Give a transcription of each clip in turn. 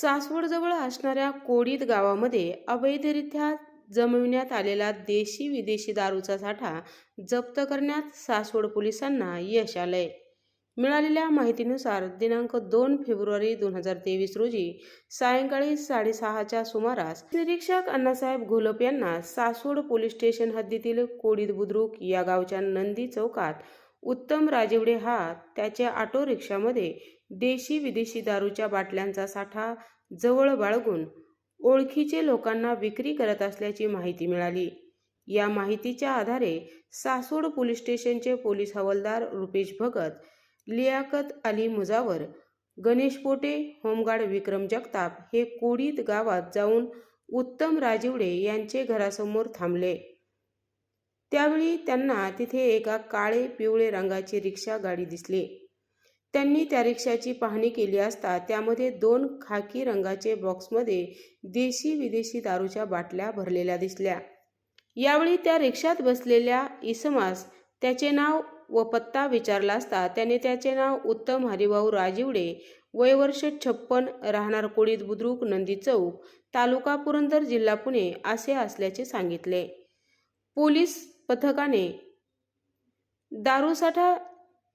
सासवडजवळ असणाऱ्या कोडीत गावामध्ये अवैधरित्या जमविण्यात आलेला देशी विदेशी दारूचा साठा जप्त करण्यात सासवड पोलिसांना यश आलंय. मिळालेल्या माहितीनुसार दिनांक दोन फेब्रुवारी दोन हजार तेवीस रोजी सायंकाळी साडेसहाच्या सुमारास निरीक्षक अण्णासाहेब घोलप यांना सासवड पोलीस स्टेशन हद्दीतील कोडीत बुद्रुक या गावच्या नंदी चौकात उत्तम राजेवडे हा त्याच्या ऑटो रिक्षामध्ये देशी विदेशी दारूच्या बाटल्यांचा साठा जवळ बाळगून ओळखीचे लोकांना विक्री करत असल्याची माहिती मिळाली. या माहितीच्या आधारे सासवड पोलीस स्टेशनचे पोलीस हवालदार रुपेश भगत लियाकत अली मुजावर गणेश पोटे होमगार्ड विक्रम जगताप हे कोडीत गावात जाऊन उत्तम राजिवडे यांचे घरासमोर थांबले. त्यावेळी त्यांना तिथे एका काळे पिवळे रंगाची रिक्षा गाडी दिसली. त्यांनी त्या रिक्षाची पाहणी केली असता त्यामध्ये दोन खाकी रंगाचे बॉक्समध्ये देशी विदेशी दारूच्या बाटल्या भरलेल्या दिसल्या. यावेळी त्या रिक्षात बसलेल्या इसमास त्याचे नाव व पत्ता विचारला असता त्याने त्याचे नाव उत्तम हरिभाऊ राजिवडे वय वर्ष छप्पन राहणार कोळीत बुद्रुक नंदी चौक तालुका पुरंदर जिल्हा पुणे असे असल्याचे सांगितले. पोलीस पथकाने दारूसाठा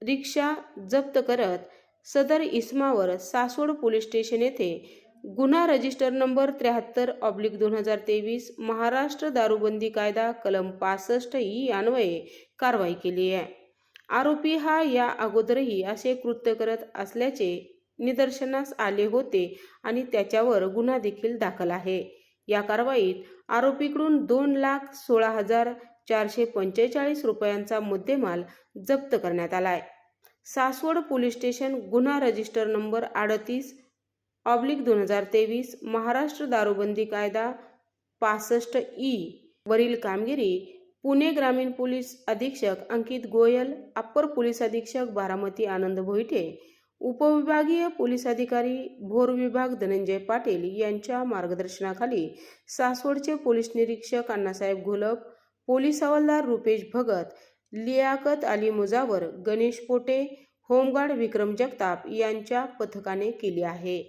रिक्षा जप्त करत सदर इस्मावर सासवड पोलीस स्टेशन येथे गुन्हा रजिस्टर नंबर त्र्याहत्तर ऑब्लिक दोन हजार तेवीस महाराष्ट्र दारूबंदी कायदा कलम पासष्ट ई अन्वये कारवाई केली आहे. आरोपी हा या अगोदरही असे कृत्य करत असल्याचे निदर्शनास आले होते आणि त्याच्यावर गुन्हा देखील दाखल आहे. या कारवाईत आरोपीकडून दोन लाख सोळा हजार चारशे पंचेचाळीस रुपयांचा मुद्देमाल जप्त करण्यात आलाय. सासवड पोलीस स्टेशन गुन्हा रजिस्टर नंबर अडतीस ऑब्लिक दोन हजार तेवीस महाराष्ट्र दारूबंदी कायदा पासष्ट ई वरील कामगिरी पुणे ग्रामीण पोलीस अधीक्षक अंकित गोयल अप्पर पोलीस अधीक्षक बारामती आनंद भोईटे उपविभागीय पोलीस अधिकारी भोर विभाग धनंजय पाटील यांच्या मार्गदर्शनाखाली सासवडचे पोलीस निरीक्षक अण्णासाहेब घोलप पोलीस हवालदार रुपेश भगत लियाकत अली मुजावर गणेश पोटे होमगार्ड विक्रम जगताप यांच्या पथकाने केली आहे.